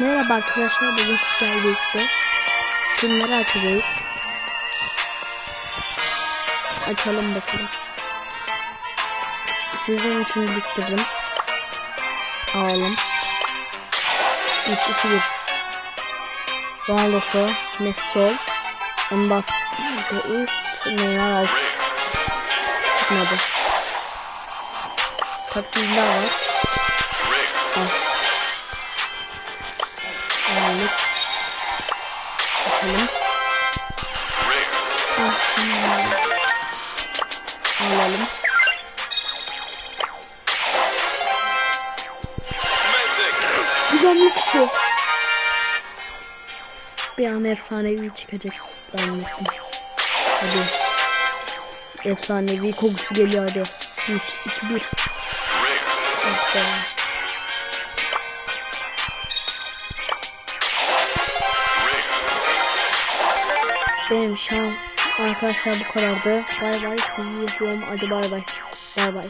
Merhaba arkadaşlar bugün sizlerle birlikte şunları açacağız. Açalım bakalım. Sizin için biriktirdim. Alalım. 3 2 1. Ronaldo Messi Mbappe Neymar alt. Çıkmadı. Taksizler var. Al. Alalım. Bakalım. Ah. Alalım. Güzellik çıktı. Bir an efsanevi çıkacak zannettim. Hadi. Efsanevi kokusu geliyor hadi. 3, 2, 1. Evet, Benim şu an arkadaşlar bu kadardı. Bay bay. Sizi yapıyorum. Hadi bay bay. Bay bay.